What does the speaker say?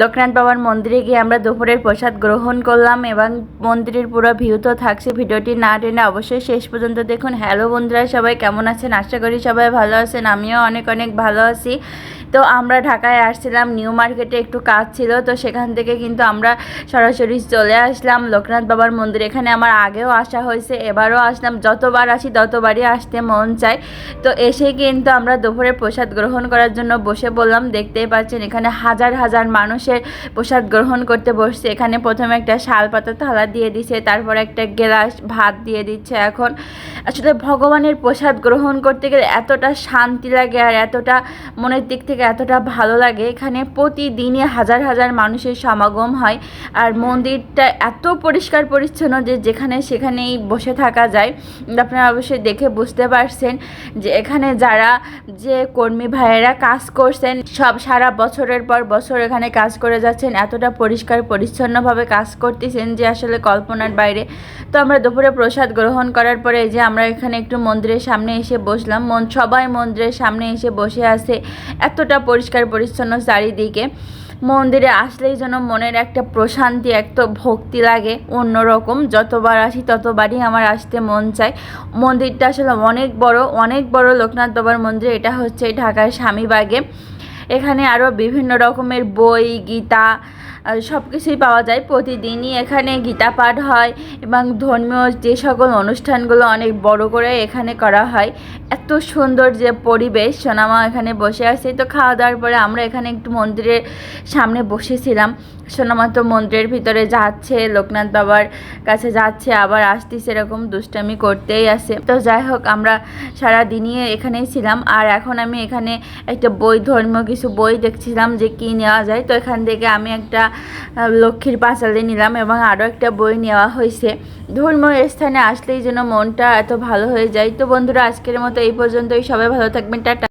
লোকনাথ বাবার মন্দিরে গিয়ে আমরা দুপুরের প্রসাদ গ্রহণ করলাম এবং মন্দিরের পুরো ভিউ তো থাকছে। ভিডিওটি না টেনে অবশ্যই শেষ পর্যন্ত দেখুন। হ্যালো বন্ধুরা, সবাই কেমন আছেন? আশা করি সবাই ভালো আছেন। আমিও অনেক অনেক ভালো আছি। তো আমরা ঢাকায় আসছিলাম, নিউ মার্কেটে একটু কাজ ছিল, তো সেখান থেকে কিন্তু আমরা সরাসরি চলে আসলাম। লোকনাথ বাবার মন্দির এখানে আমার আগেও আসা হয়েছে, এবারও আসলাম। যতবার আসি ততবারই আসতে মন চায়। তো এসে কিন্তু আমরা দুপুরে প্রসাদ গ্রহণ করার জন্য বসে বললাম দেখতেই পাচ্ছেন এখানে হাজার হাজার মানুষের প্রসাদ গ্রহণ করতে বসছে। এখানে প্রথমে একটা শাল পাতা থালা দিয়ে দিছে, তারপর একটা গ্লাস ভাত দিয়ে দিচ্ছে এখন। আসলে ভগবানের প্রসাদ গ্রহণ করতে গেলে এতটা শান্তি লাগে আর এতটা মনের দিক থেকে এতটা ভালো লাগে। এখানে প্রতিদিনই হাজার হাজার মানুষের সমাগম হয় আর মন্দিরটা এত পরিষ্কার পরিচ্ছন্ন যে যেখানে সেখানেই বসে থাকা যায়। আপনারা অবশ্যই দেখে বুঝতে পারছেন যে এখানে যারা যে কর্মী ভাইয়েরা কাজ করছেন, সব সারা বছরের পর বছর এখানে কাজ করে যাচ্ছেন, এতটা পরিষ্কার, পরিচ্ছন্নভাবে কাজ করতেছেন যে আসলে কল্পনার বাইরে। তো আমরা দুপুরে প্রসাদ গ্রহণ করার পরে যে আমরা এখানে একটু মন্দিরের সামনে এসে বসলাম। মন, সবাই মন্দিরের সামনে এসে বসে আছে এতটা পরিষ্কার, পরিচ্ছন্ন চারিদিকে। মন্দিরে আসলেই যেন মনের একটা প্রশান্তি, একটা ভক্তি লাগে অন্যরকম। যতবার আসি ততবারই আমার আসতে মন চায়। মন্দিরটা আসলে অনেক বড় অনেক বড় লোকনাথ বাবার মন্দির। এটা হচ্ছে ঢাকার স্বামীবাগে। এখানে আরও বিভিন্ন রকমের বই, গীতা সব কিছুই পাওয়া যায় প্রতিদিনই। এখানে গীতা পাঠ হয় এবং ধর্মীয় যে সকল অনুষ্ঠানগুলো অনেক বড় করে এখানে করা হয়। এত সুন্দর যে পরিবেশ, সোনামা এখানে বসে আছে। তো খাওয়া দাওয়ার পরে আমরা এখানে একটু মন্দিরের সামনে বসেছিলাম। সোনামা তো মন্দিরের ভিতরে যাচ্ছে, লোকনাথ বাবার কাছে যাচ্ছে, আবার আসতেছে এরকম দুষ্টামি করতেই আসে। তো যাই হোক, আমরা সারা দিনই এখানেই ছিলাম। আর এখন আমি এখানে একটা বই, ধর্মীয় কিছু বই দেখছিলাম যে কী নেওয়া যায়। তো এখান থেকে আমি একটা লক্ষ্মীর পাঁচালি নিলাম এবং আরও একটা বই নেওয়া হয়েছে। ধর্মীয় স্থানে আসলেই যেন মনটা এত ভালো হয়ে যায়। তো বন্ধুরা, আজকের মতো এই পর্যন্তই। সবাই ভালো থাকবেন। টাটা।